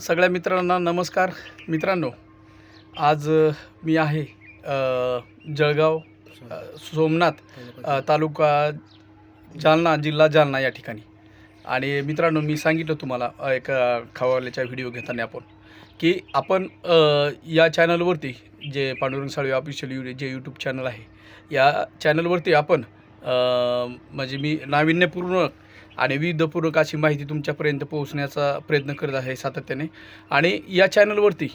सगळ्या मित्रांना नमस्कार. मित्रांनो आज मी आहे जळगाव सोमनाथ तालुका जालना जिल्हा जालना या ठिकाणी. आणि मित्रांनो मी सांगितलं तुम्हाला एका एक खवाल्याचा व्हिडिओ घेताना आपण की आपण या चॅनलवरती जे पांडुरंग साळवे ऑफिशियल यू जे यूट्यूब चॅनल आहे या चॅनलवरती आपण म्हणजे मी नाविन्यपूर्ण आणि विविधपूर्वक अशी माहिती तुमच्यापर्यंत पोहोचण्याचा प्रयत्न करत आहे सातत्याने. आणि या चॅनलवरती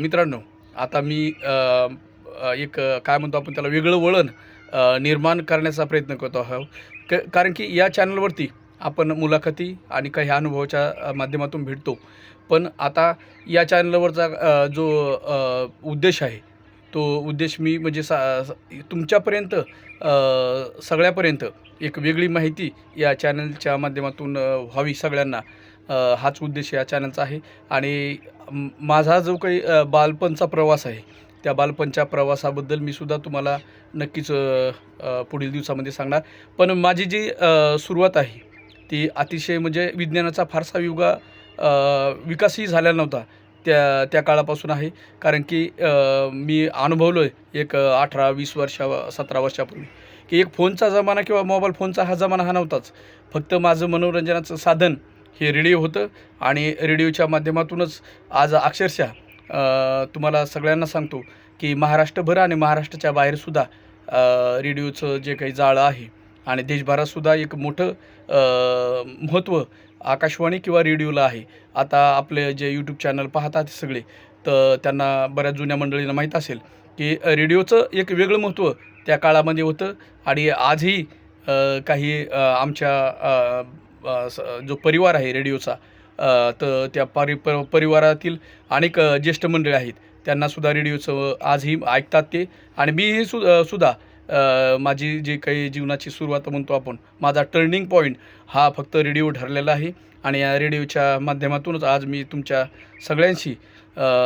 मित्रांनो आता मी एक काय म्हणतो आपण त्याला वेगळं वळण निर्माण करण्याचा प्रयत्न करतो आहोत. क कारण की या चॅनलवरती आपण मुलाखती आणि काही अनुभवाच्या माध्यमातून भेटतो. पण आता या चॅनलवरचा जो उद्देश आहे तो उद्देश मी म्हणजे सा तुमच्यापर्यंत सगळ्यापर्यंत एक वेगळी माहिती या चॅनलच्या माध्यमातून व्हावी सगळ्यांना. हाच उद्देश या चॅनलचा आहे. आणि माझा जो काही बालपणचा प्रवास आहे त्या बालपणच्या प्रवासाबद्दल मी सुद्धा तुम्हाला नक्कीच पुढील दिवसामध्ये सांगणार. पण माझी जी सुरुवात आहे ती अतिशय म्हणजे विज्ञानाचा फारसा युगा विकासही झालेला नव्हता त्या त्या काळापासून आहे. कारण की मी अनुभवलो आहे एक अठरा वीस वर्षा सतरा वर्षापूर्वी. की एक फोनचा जमाना किंवा मोबाईल फोनचा हा जमाना हा नव्हताच. फक्त माझं मनोरंजनाचं साधन हे रेडिओ होतं आणि रेडिओच्या माध्यमातूनच आज अक्षरशः तुम्हाला सगळ्यांना सांगतो की महाराष्ट्रभर आणि महाराष्ट्राच्या बाहेरसुद्धा रेडिओचं जे काही जाळं आहे आणि देशभरातसुद्धा एक मोठं महत्त्व आकाशवाणी किंवा रेडिओला आहे. आता आपले जे यूट्यूब चॅनल पाहतात सगळे तर त्यांना बऱ्याच जुन्या मंडळींना माहीत असेल की रेडिओचं एक वेगळं महत्त्व त्या काळामध्ये होतं आणि आजही काही आमच्या जो परिवार आहे रेडिओचा तर त्या परि पर परिवारातील अनेक ज्येष्ठ मंडळी आहेत त्यांनासुद्धा रेडिओचं आजही ऐकतात ते. आणि मीही सु सुद्धा माझी जी काही जीवनाची सुरुवात म्हणतो आपण माझा टर्निंग पॉईंट हा फक्त रेडिओ ठरलेला आहे. आणि या रेडिओच्या माध्यमातूनच आज मी तुमच्या सगळ्यांशी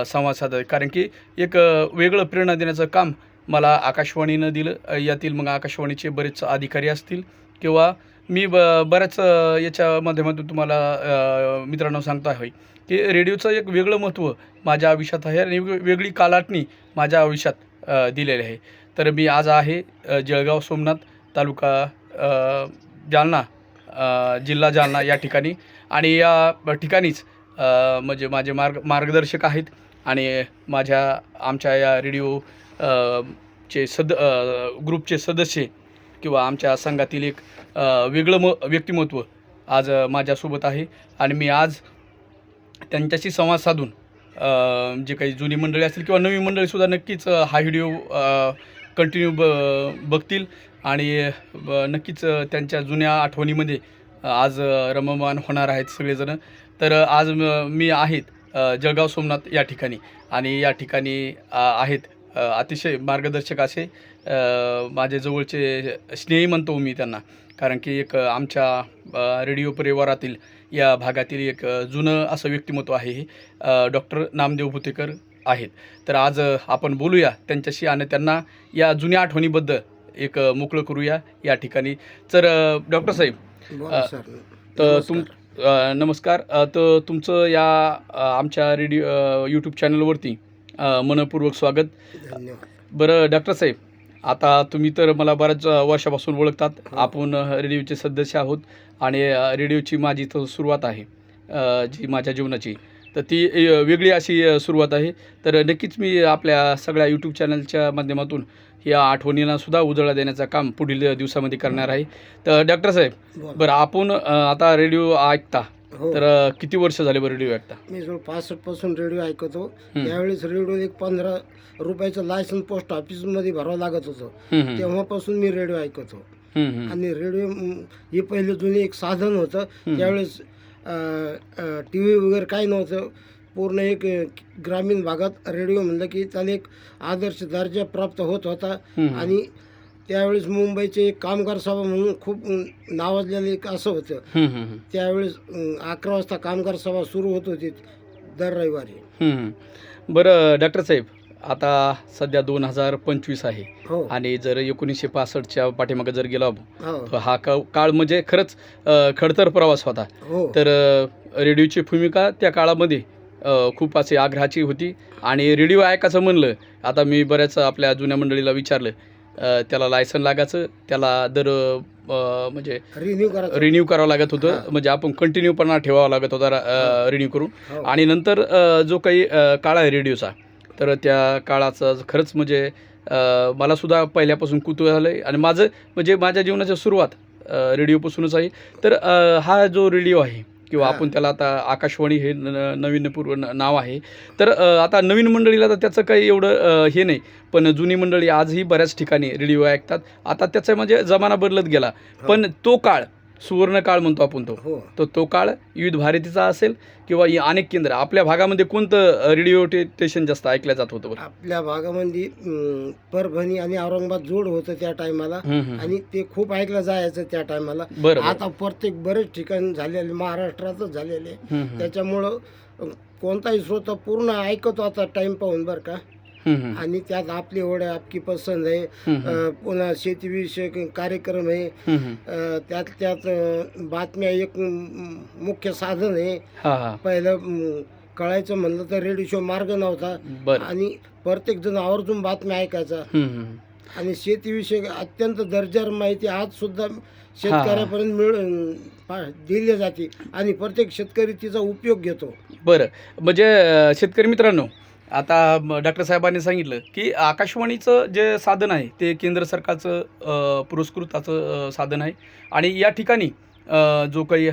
संवाद साधत कारण की एक वेगळं प्रेरणा देण्याचं काम मला आकाशवाणीनं दिलं. यातील मग आकाशवाणीचे बरेच अधिकारी असतील किंवा मी ब बऱ्याच याच्या माध्यमातून तुम्हाला मित्रांनो सांगतो आहे की रेडिओचं एक वेगळं महत्त्व माझ्या आयुष्यात आहे आणि वेगळी कालाटणी माझ्या आयुष्यात दिलेली आहे. तर मी आज आहे जळगाव सोमनाथ तालुका जालना जिल्हा जालना या ठिकाणी. आणि या ठिकाणीच म्हणजे माझे मार्ग मार्गदर्शक आहेत आणि माझ्या आमच्या या रेडिओ चे सद ग्रुपचे सदस्य किंवा आमच्या संघातील एक वेगळं म व्यक्तिमत्व आज माझ्यासोबत आहे आणि मी आज त्यांच्याशी संवाद साधून जे काही जुनी मंडळी असतील किंवा नवी मंडळीसुद्धा नक्कीच हा व्हिडिओ कंटिन्यू ब बघतील आणि ब नक्कीच त्यांच्या जुन्या आठवणीमध्ये आज रममान होणार आहेत सगळेजणं. तर आज मी आहेत जळगाव सोमनाथ या ठिकाणी. आणि या ठिकाणी आहेत अतिशय मार्गदर्शक असे माझे जवळचे स्नेही म्हणतो मी त्यांना. कारण की एक आमच्या रेडिओ परिवारातील या भागातील एक जुनं असं व्यक्तिमत्व आहे हे डॉक्टर नामदेव भुतेकर आहेत. तर आज आपण बोलूया त्यांच्याशी आणि त्यांना या जुन्या आठवणीबद्दल एक मोकळं करूया या ठिकाणी. तर डॉक्टर साहेब बोला अ, सर. तर तुम अ, नमस्कार. अ, तर तुमचं या अ, आमच्या रेडिओ यूट्यूब चॅनलवरती अ, मनपूर्वक स्वागत. धन्यवाद. बरं डॉक्टर साहेब आता तुम्ही तर मला बऱ्याच अ, वर्षापासून ओळखतात. हो. आपण अ, रेडिओचे सदस्य आहोत आणि अ, रेडिओची माझी तर सुरुवात आहे अ, जी माझ्या जीवनाची. तर ती अ, वेगळी अशी अ, सुरुवात आहे. तर नक्कीच मी आपल्या सगळ्या यूट्यूब चॅनलच्या माध्यमातून या आठवणींना सुद्धा उजळा देण्याचं काम पुढील दिवसामध्ये करणार आहे. तर डॉक्टर साहेब बरं आपण आता रेडिओ ऐकता. हो. तर किती वर्ष झाले बरं रेडिओ ऐकता? मी जवळ पासष्टपासून रेडिओ ऐकतो. त्यावेळेस रेडिओ एक पंधरा रुपयाचं लायसन्स पोस्ट ऑफिसमध्ये भरावं लागत होतं. तेव्हापासून मी रेडिओ ऐकतो. आणि रेडिओ हे पहिलं जुने एक साधन होतं. त्यावेळेस टी व्ही वगैरे काही नव्हतं. पूर्ण एक ग्रामीण भागात रेडिओ म्हणलं की त्याला एक आदर्श दर्जा प्राप्त होत होता. आणि त्यावेळेस मुंबईचे एक कामगार सभा म्हणून खूप नावाजलेलं एक असं होतं. त्यावेळेस अकरा वाजता कामगार सभा सुरू होत होती दर रविवारी. बरं डॉक्टर साहेब आता सध्या दोन हजार पंचवीस आहे. हो. आणि जर एकोणीसशे पासष्टच्या पाठीमागे जर गेलो हो. तर हा काळ म्हणजे खरंच खडतर प्रवास होता. हो. तर रेडिओची भूमिका त्या काळामध्ये खूप असे आग्रहाची होती. आणि रेडिओ ऐकायचं म्हणलं. आता मी बऱ्याच आपल्या जुन्या मंडळीला विचारलं त्याला लायसन लागायचं त्याला दर म्हणजे रिन्यू करायचं. रिन्यू करावं लागत होतं. म्हणजे आपण कंटिन्यूपणा ठेवावा लागत होता रिन्यू करून. हो. आणि नंतर जो काही काळ आहे रेडिओचा तर त्या काळाचा खरंच म्हणजे अ, मलासुद्धा पहिल्यापासून कुतूहल आहे आणि माझं म्हणजे माझ्या जीवनाची सुरुवात रेडिओपासूनच आहे. तर हा जो रेडिओ आहे किंवा हां. आपण त्याला आता आकाशवाणी हे नवीनपूर्व नाव आहे. तर आता नवीन मंडळीला तर त्याचं काही एवढं हे नाही. पण जुनी मंडळी आजही बऱ्याच ठिकाणी रेडिओ ऐकतात. आता त्याचा म्हणजे जमाना बदलत गेला. पण तो काळ सुवर्ण काळ म्हणतो आपण तो हो तर तो काळ विविध भारतीचा असेल किंवा इ- अनेक केंद्र आपल्या भागामध्ये कोणतं रेडिओ स्टेशन जास्त ऐकलं जात होतं बरं आपल्या भागामध्ये अं, परभणी आणि औरंगाबाद जोड होतं त्या टायमाला हम्म, हम्म. आणि ते खूप ऐकलं जायचं त्या टायमाला बरं बरं. आता प्रत्येक बरेच ठिकाणी झालेले महाराष्ट्रातच झालेले हम्म, हम्म. त्याच्यामुळं अं, कोणताही श्रोता पूर्ण ऐकतो आता टाइम पाहून बरं का. आणि त्यात आपली ओढ आपकी पसंत आहे. पुन्हा शेतीविषयक कार्यक्रम आहे. त्यात त्यात बातम्या एक मुख्य साधन आहे. हा हा. पहिलं कळायचं म्हणलं तर रेडिओ शो मार्ग नव्हता. आणि प्रत्येक जण आवर्जून बातम्या ऐकायचा. आणि शेतीविषयक अत्यंत दर्जावर माहिती आज सुद्धा शेतकऱ्यापर्यंत मिळ अं, पा- दिली जाते. आणि प्रत्येक शेतकरी तिचा उपयोग घेतो. बरं. म्हणजे शेतकरी मित्रांनो आता डॉक्टर साहेबांनी सांगितलं की आकाशवाणीचं जे साधन आहे ते केंद्र सरकारचं पुरस्कृताचं साधन आहे. आणि या ठिकाणी जो काही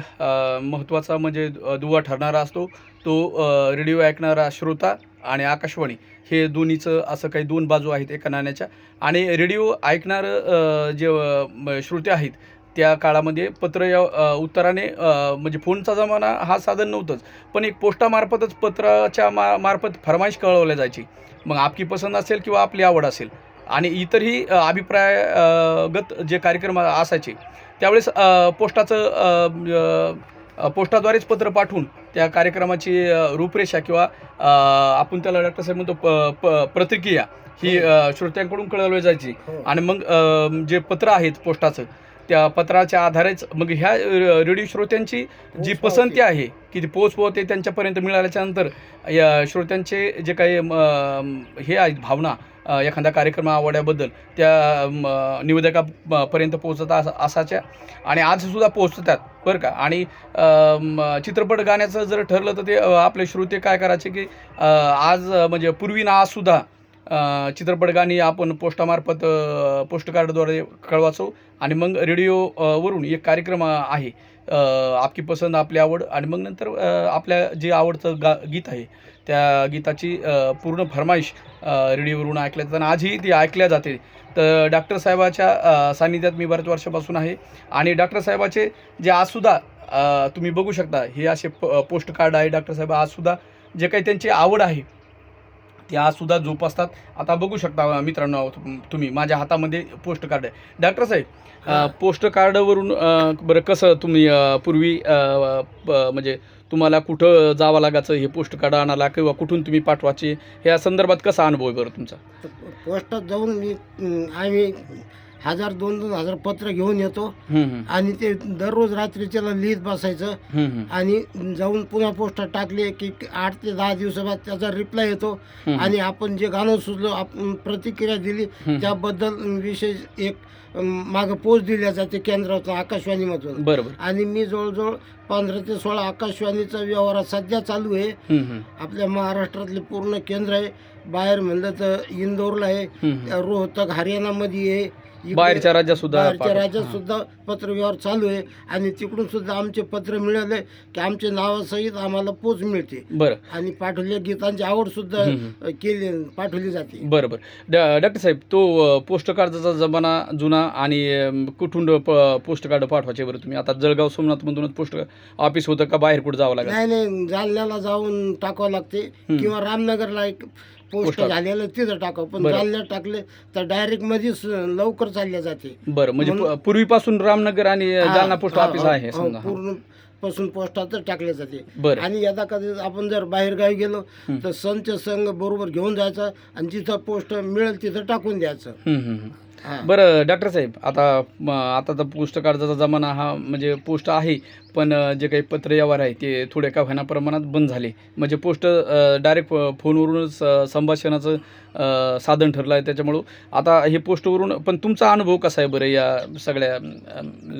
महत्त्वाचा म्हणजे दुवा ठरणारा असतो तो रेडिओ ऐकणारा श्रोता आणि आकाशवाणी हे दोन्हीचं असं काही दोन बाजू आहेत एका नाण्याच्या. आणि रेडिओ ऐकणारं जे श्रोते आहेत त्या काळामध्ये पत्र या उत्तराने म्हणजे फोनचा जमाना हा साधन नव्हतंच. पण एक पोस्टामार्फतच पत्राच्या मा मार्फत फरमाईश कळवल्या जायची. मग आपकी पसंत असेल किंवा आपली आवड असेल. आणि इतरही अ, अभिप्राय अ, गत जे कार्यक्रम असायचे त्यावेळेस पोस्टाचं पोस्टाद्वारेच पत्र पाठवून त्या कार्यक्रमाची रूपरेषा किंवा आपण त्याला डॉक्टर साहेब म्हणतो प प प्रतिक्रिया ही श्रोत्यांकडून कळवली जायची. हो. आणि मग जे पत्र आहेत पोस्टाचं त्या पत्राच्या आधारेच मग ह्या रेडिओ श्रोत्यांची जी पसंती. आहे की ती पोच पोहोते त्यांच्यापर्यंत मिळाल्याच्या नंतर या श्रोत्यांचे जे काही हे आहेत भावना एखादा कार्यक्रम आवडल्याबद्दल त्या निवेदकापर्यंत पोहोचत अस असायच्या आणि आजसुद्धा पोहोचतात बरं का आणि चित्रपट गाण्याचं जर ठरलं तर ते आपले श्रोते काय करायचे की आज म्हणजे पूर्वी ना आजसुद्धा चित्रपटगाणी चित्रपट गाणी आपण पोस्टामार्फत पोस्टकार्डद्वारे कळवाचो. आणि मग रेडिओवरून एक कार्यक्रम आहे. आपकी पसंत आपली आवड. आणि मग नंतर आपल्या जे आवडतं गा गीत आहे त्या गीताची पूर्ण फरमाईश रेडिओवरून ऐकल्या जातात आणि आजही ती ऐकल्या जाते. तर डॉक्टर साहेबाच्या सानिध्यात सान्निध्यात मी बऱ्याच वर्षापासून आहे. आणि डॉक्टर साहेबाचे जे आजसुद्धा तुम्ही बघू शकता. हे असे प पोस्ट कार्ड आहे डॉक्टर साहेब आजसुद्धा जे काही त्यांची आवड आहे ते आजसुद्धा जोपासतात. आता बघू शकता मित्रांनो तुम- तुम्ही माझ्या हातामध्ये पोस्ट कार्ड आहे. डॉक्टर साहेब पोस्ट कार्डवरून बरं कसं तुम्ही पूर्वी म्हणजे तुम्हाला कुठं जावं लागायचं हे पोस्ट कार्ड आणायला किंवा कुठून तुम्ही पाठवायचे? ह्या संदर्भात कसा अनुभव आहे बरं तुमचा? पोस्टात जाऊन मी आम्ही हजार दोन दोन हजार पत्र घेऊन येतो. आणि ते दररोज रात्रीच्याला लिहित बसायचं. आणि जाऊन पुन्हा पोस्टात टाकले की आठ ते दहा दिवसाबाद त्याचा रिप्लाय येतो. आणि आपण जे गाणं सुचलो आपण प्रतिक्रिया दिली. त्याबद्दल विशेष एक मागं पोच दिल्या जाते केंद्रातून आकाशवाणीमधून बरं बरं आणि मी जवळजवळ पंधरा ते सोळा आकाशवाणीचा व्यवहार सध्या चालू आहे. आपल्या महाराष्ट्रातले पूर्ण केंद्र आहे बाहेर म्हणलं तर इंदोरला आहे. रोहतक हरियाणामध्ये आहे इकडे बाहेरच्या राज्यात सुद्धा बाहेरच्या पाठव- राज्यात. सुद्धा पत्रव्यवहार चालू आहे आणि तिकडून सुद्धा आमचे पत्र मिळाले की आमच्या नावासहित आम्हाला पोच मिळते. बरं. आणि पाठवलेल्या गीतांची आवड सुद्धा. केली पाठवली जाते. बरं बरं ड डॉक्टर साहेब तो अ, पोस्ट कार्डचा जमाना जुना आणि अम, कुठून प पोस्ट कार्ड पाठवायचे बरं तुम्ही? आता जळगाव सोमनाथमधूनच पोस्ट ऑफिस होतं का बाहेर कुठं जावं लागेल? नाही नाही जालन्याला जाऊन टाकावं लागते किंवा रामनगरला एक पोस्ट पोस्टात. झालेलं तिथं टाकावं पण बरं. जालन्यात टाकले तर डायरेक्ट मध्येच लवकर चालल्या जाते बरं म्हणजे म्हणून- प- पूर्वीपासून रामनगर आणि हा, जालना पोस्ट हा, ऑफिस आहे हो, समजा पूर्णपासून पोस्टातच टाकले जाते बरं आणि यदा कधी आपण जर बाहेर गावी गेलो. तर संच संघ बरोबर घेऊन जायचा आणि जिथं पोस्ट मिळेल तिथं टाकून द्यायचं हम्म, हम्म, हम्म. बरं डॉक्टर साहेब आता आता तर पोस्ट कार्डाचा जमाना हा म्हणजे पोस्ट आहे पण जे काही पत्र व्यवहार आहे ते थोड्या का होण्या प्रमाणात बंद झाले. म्हणजे पोस्ट डायरेक्ट फोनवरूनच संभाषणाचं साधन ठरलं आहे त्याच्यामुळं. आता हे पोस्टवरून पण तुमचा अनुभव कसा आहे बरं या सगळ्या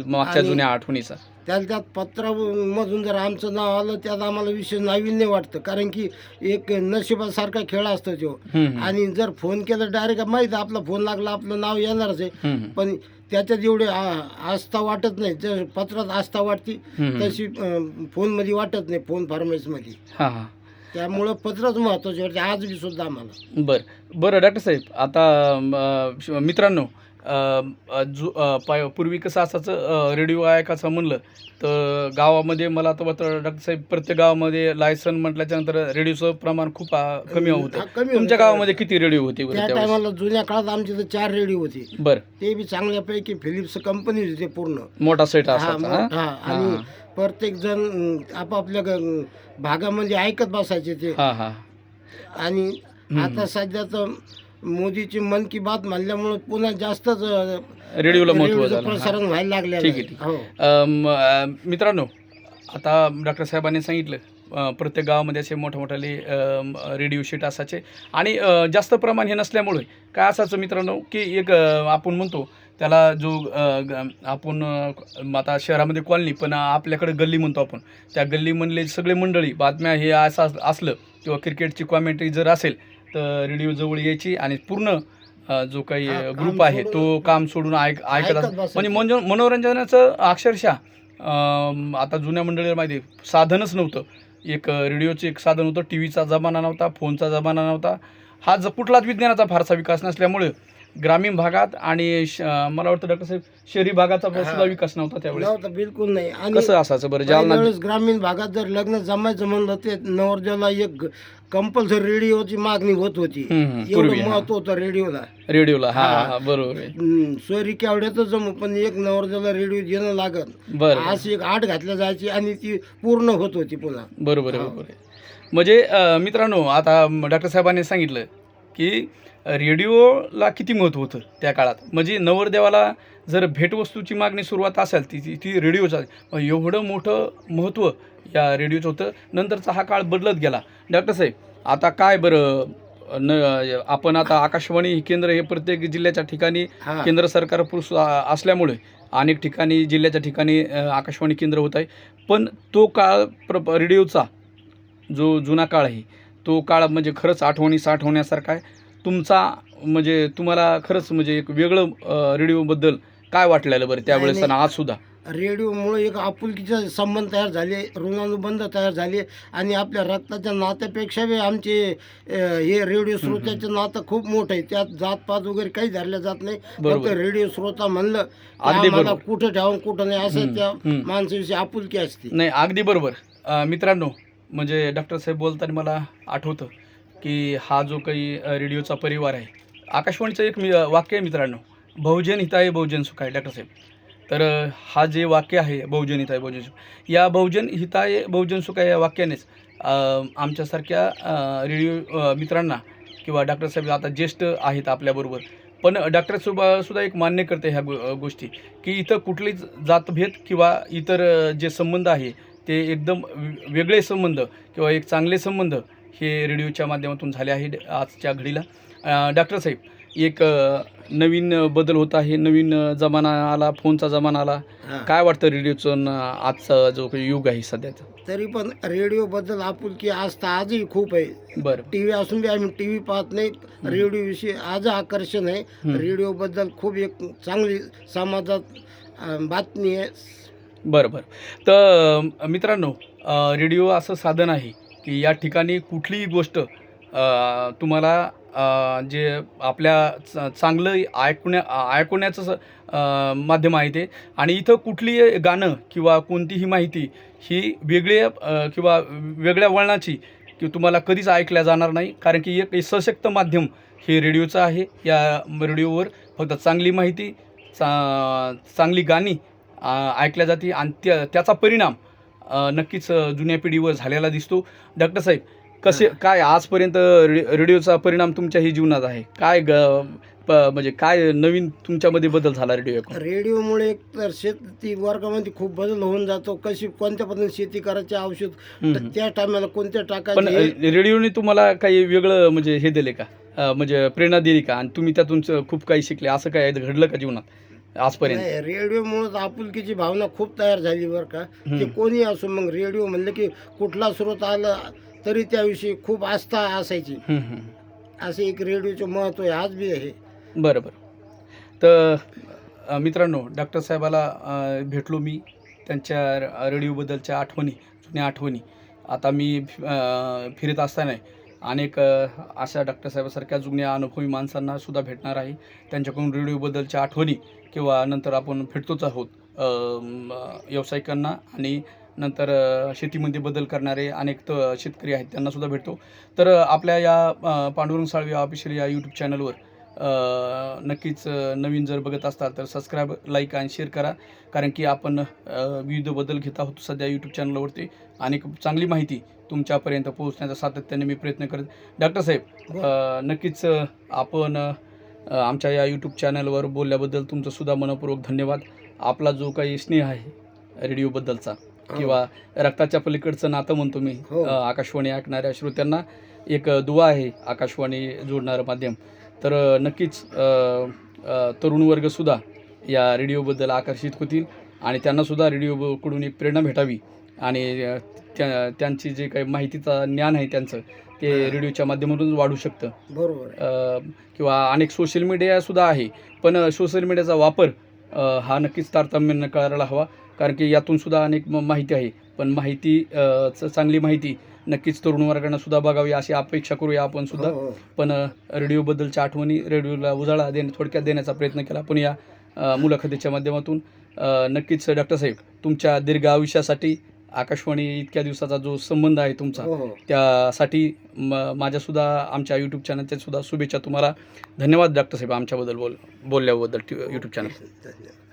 मागच्या जुन्या आठवणीचा? त्याला त्यात पत्रामधून जर आमचं नाव आलं त्यात आम्हाला विशेष नाविन्य वाटतं. कारण की एक नशिबासारखा खेळ असतो तो. आणि जर फोन केला डायरेक्ट माहीत आपला फोन लागला आपलं नाव येणारच आहे. पण त्याच्यात एवढे आस्था वाटत नाही. जर पत्रात आस्था वाटते. तशी फोनमध्ये वाटत नाही फोन फार्मेसमध्ये त्यामुळं पत्रच महत्त्वाचे वाटते. आज बी सुद्धा आम्हाला. बरं. बरं डॉक्टर साहेब आता मित्रांनो जु अं, पाय पूर्वी कसं असायचं रेडिओ ऐकायचं म्हणलं तर गावामध्ये मला तर वाटतं डॉक्टर साहेब प्रत्येक गावामध्ये लायसन म्हटल्याच्यानंतर रेडिओचं प्रमाण खूप कमी होतं. कमी होतं. तुमच्या गावामध्ये किती रेडिओ होते त्या टायमाला जुन्या काळात आमची तर चार रेडिओ होती. बरं. ते बी चांगल्यापैकी फिलिप्स कंपनी होती पूर्ण. मोठा सेट हा, असायचा आणि प्रत्येक जण आपापल्या भागामध्ये ऐकत बसायचे ते. हां हां. आणि आता सध्या तर मोदीची मन की बात म्हणल्यामुळे पुन्हा जास्तच रेडिओला महत्त्व रेडिओचं झालं. प्रसारण व्हायला लागले ठीक आहे, हो. अम, अ, मित्रांनो आता डॉक्टर साहेबांनी सांगितलं अ, प्रत्येक गावामध्ये असे मोठे मोठाले अम, रेडिओ शीट असायचे. आणि अ, जास्त प्रमाण हे नसल्यामुळे काय असायचं मित्रांनो की एक अ, आपण म्हणतो त्याला जो अ, ग- आपण अ, आता शहरामध्ये कॉलनी पण आपल्याकडे गल्ली म्हणतो आपण त्या गल्लीमधले सगळे मंडळी बातम्या हे असं अस- असलं किंवा क्रिकेटची कॉमेंट्री जर असेल तर रेडिओ जवळ यायची आणि पूर्ण जो काही ग्रुप आहे तो काम सोडून ऐक ऐकत. म्हणजे मनोरंजन मनोरंजनाचं अक्षरशः आता जुन्या मंडळीला माहिती साधनच नव्हतं. एक रेडिओचं एक साधन होतं टी व्हीचा जमाना नव्हता फोनचा जमाना नव्हता. हा ज कुठलाच विज्ञानाचा फारसा विकास नसल्यामुळे ग्रामीण भागात आणि मला वाटतं डॉक्टर साहेब शहरी भागाचा सुद्धा विकास नव्हता त्यावेळेस. बिलकुल नाही. आणि कसं असायचं बरं? जालना वेळेस ग्रामीण भागात जर लग्न जमायचं म्हणलं ते नवरदेवाला एक कंपल्सरी रेडिओची मागणी होत होती. हम्म, हम्म, पूर्वी, एवढं हा. महत्त्व होतं रेडिओला. रेडिओला हा हा. हा बरोबर आहे. हम्म, सोयरी केवढ्यातच जमू पण एक नवरदेवाला रेडिओ देणं लागत बरं. अशी एक आठ घातल्या जायची आणि ती पूर्ण होत होती पुन्हा. बरोबर आहे बरोबर आहे. म्हणजे अ, मित्रांनो आता डॉक्टर साहेबांनी सांगितलं की रेडिओला किती महत्त्व होतं त्या काळात? म्हणजे नवरदेवाला जर भेटवस्तूची मागणी सुरुवात असेल ती ती ती रेडिओचा मग एवढं मोठं महत्त्व या रेडिओचं होतं. नंतरचा हा काळ बदलत गेला. डॉक्टर साहेब आता काय बरं न आपण आता आकाशवाणी हे केंद्र हे प्रत्येक जिल्ह्याच्या ठिकाणी केंद्र सरकार पुरुष असल्यामुळे अनेक ठिकाणी जिल्ह्याच्या ठिकाणी आकाशवाणी केंद्र होत आहे. पण तो काळ प्र रेडिओचा जो जुना काळ आहे तो काळ म्हणजे खरंच आठवणी साठवण्यासारखा आहे. तुमचा म्हणजे तुम्हाला खरंच म्हणजे एक वेगळं रेडिओबद्दल काय वाटलेलं बरं त्यावेळेस आणि आज सुद्धा? रेडिओमुळे एक आपुलकीचे संबंध तयार झाले ऋणानुबंध तयार झाले आणि आपल्या रक्ताच्या नात्यापेक्षा बी आमचे हे रेडिओ श्रोत्याचं नातं खूप मोठं आहे. त्यात जातपात वगैरे काही धरल्या जात नाही. फक्त रेडिओ श्रोता म्हणलं आम्हाला. कुठं ठेवून कुठं नाही असं त्या. माणसाविषयी आपुलकी असते. नाही अगदी बरोबर. मित्रांनो म्हणजे डॉक्टर साहेब बोलताना मला आठवतं की हा जो काही रेडिओचा परिवार आहे आकाशवाणीचं एक मी वाक्य आहे मित्रांनो बहुजन हिताय बहुजन सुखाय. डॉक्टर साहेब तर हा जे वाक्य आहे बहुजन हिताय बहुजन सुख या बहुजन हिताय बहुजन सुखाय या वाक्यानेच आमच्यासारख्या रेडिओ मित्रांना किंवा डॉक्टर साहेब आता ज्येष्ठ आहेत आपल्याबरोबर पण डॉक्टर सुद्धा सुद्धा एक मान्य करते ह्या गो गोष्टी की इथं कुठलीच जातभेद किंवा इतर जे संबंध आहे ते एकदम वेगळे संबंध किंवा एक चांगले संबंध हे रेडिओच्या माध्यमातून झाले आहे आजच्या घडीला. डॉक्टर साहेब एक नवीन बदल होत आहे नवीन जमाना आला फोनचा जमाना आला. काय वाटतं रेडिओचं आजचा जो काही युग आहे सध्याचा? तरी पण रेडिओ बद्दल आपुलकी आस्था आजही खूप आहे. बरं. टी व्ही असून बी आम्ही टी व्ही पाहत नाही रेडिओ विषयी आज आकर्षण आहे. हम्म. रेडिओ बद्दल खूप एक चांगली समाजात बातमी आहे. बरं बरं. तर मित्रांनो रेडिओ असं साधन आहे की या ठिकाणी कुठलीही गोष्ट तुम्हाला जे आपल्या च चांगलं ऐकण्या ऐकवण्याचं स- माध्यम आहे ते. आणि इथं कुठलीही गाणं किंवा कोणतीही माहिती ही वेगळी किंवा वेगळ्या वळणाची की तुम्हाला कधीच ऐकल्या जाणार नाही. कारण की एक सशक्त माध्यम हे रेडिओचं आहे. या रेडिओवर फक्त चांगली माहिती चा चांगली गाणी ऐकल्या जाते. आणि त्या त्याचा परिणाम नक्कीच जुन्या पिढीवर झालेला दिसतो. डॉक्टर साहेब कसे काय आजपर्यंत रे रेडिओचा परिणाम तुमच्याही जीवनात आहे? काय ग म्हणजे काय नवीन तुमच्यामध्ये बदल झाला रेडिओ रेडिओमुळे एक तर शेती वर्गामध्ये खूप बदल होऊन जातो. कशी कोणत्या पद्धतीने शेती करायचे औषध. त्या टायमाला कोणत्या पण टाकायचे रेडिओने तुम्हाला काही वेगळं म्हणजे हे दिले का? म्हणजे प्रेरणा दिली का? आणि तुम्ही त्यातून खूप काही शिकले. असं काय घडलं का जीवनात? आजपर्यंत. नाही रेडिओमुळे आपुलकीची भावना खूप तयार झाली बरं का. ते. कोणी असो मग रेडिओ म्हणलं की कुठला स्रोत आला तरी त्याविषयी खूप आस्था असायची. असे एक रेडिओचं महत्त्व आहे आज बी आहे. बरं बरं तर मित्रांनो डॉक्टर साहेबाला भेटलो मी त्यांच्या रेडिओबद्दलच्या आठवणी जुन्या आठवणी. आता मी फिरत असताना अनेक अशा डॉक्टर साहेबासारख्या जुन्या अनुभवी माणसांना सुद्धा भेटणार आहे. त्यांच्याकडून रेडिओबद्दलच्या आठवणी किंवा नंतर आपण भेटतोच आहोत. व्यावसायिकांना आणि नंतर शेतीमध्ये बदल करणारे अनेक त शेतकरी आहेत त्यांनासुद्धा भेटतो. तर आपल्या या पांडुरंग साळवे ऑफिशियल या यूट्यूब चॅनलवर नक्कीच नवीन जर बघत असाल तर सबस्क्राईब लाईक आणि शेअर करा. कारण की आपण विविध बदल घेत आहोत सध्या यूट्यूब चॅनलवरती अनेक चांगली माहिती तुमच्यापर्यंत पोहोचण्याचा सातत्याने मी प्रयत्न करत डॉक्टर साहेब नक्कीच आपण आमच्या या यूट्यूब चॅनलवर बोलल्याबद्दल तुमचं सुद्धा मनपूर्वक धन्यवाद. आपला जो काही स्नेह आहे रेडिओबद्दलचा किंवा रक्ताच्या पलीकडचं नातं म्हणतो मी हो. आकाशवाणी ऐकणाऱ्या श्रोत्यांना एक दुवा आहे आकाशवाणी जोडणारं माध्यम. तर नक्कीच तरुण वर्गसुद्धा या रेडिओबद्दल आकर्षित होतील आणि त्यांनासुद्धा रेडिओकडून एक प्रेरणा भेटावी. आणि त्या त्यांची जे काही माहितीचा ज्ञान आहे त्यांचं ते रेडिओच्या माध्यमातून वाढू शकतं. बरोबर किंवा अनेक सोशल मीडियासुद्धा आहे पण सोशल मीडियाचा वापर हा नक्कीच तारतम्यानं करायला हवा कारण की यातून सुद्धा अनेक म- माहिती आहे. पण माहिती चांगली माहिती नक्कीच तरुण वर्गांना सुद्धा बघावी अशी अपेक्षा करूया आपण सुद्धा. हो, हो. पण रेडिओबद्दलच्या आठवणी रेडिओला उजाळा देणे थोडक्यात देण्याचा प्रयत्न केला. पण या मुलाखतीच्या माध्यमातून नक्कीच डॉक्टर साहेब तुमच्या दीर्घ आयुष्यासाठी आकाशवाणी इतक्या दिवसाचा जो संबंध आहे तुमचा हो हो. त्यासाठी माझ्यासुद्धा आमच्या यूट्यूब चॅनलच्या सुद्धा शुभेच्छा तुम्हाला. धन्यवाद डॉक्टर साहेब आमच्याबद्दल बोल बोलल्याबद्दल यूट्यूब चॅनल धन्यवाद.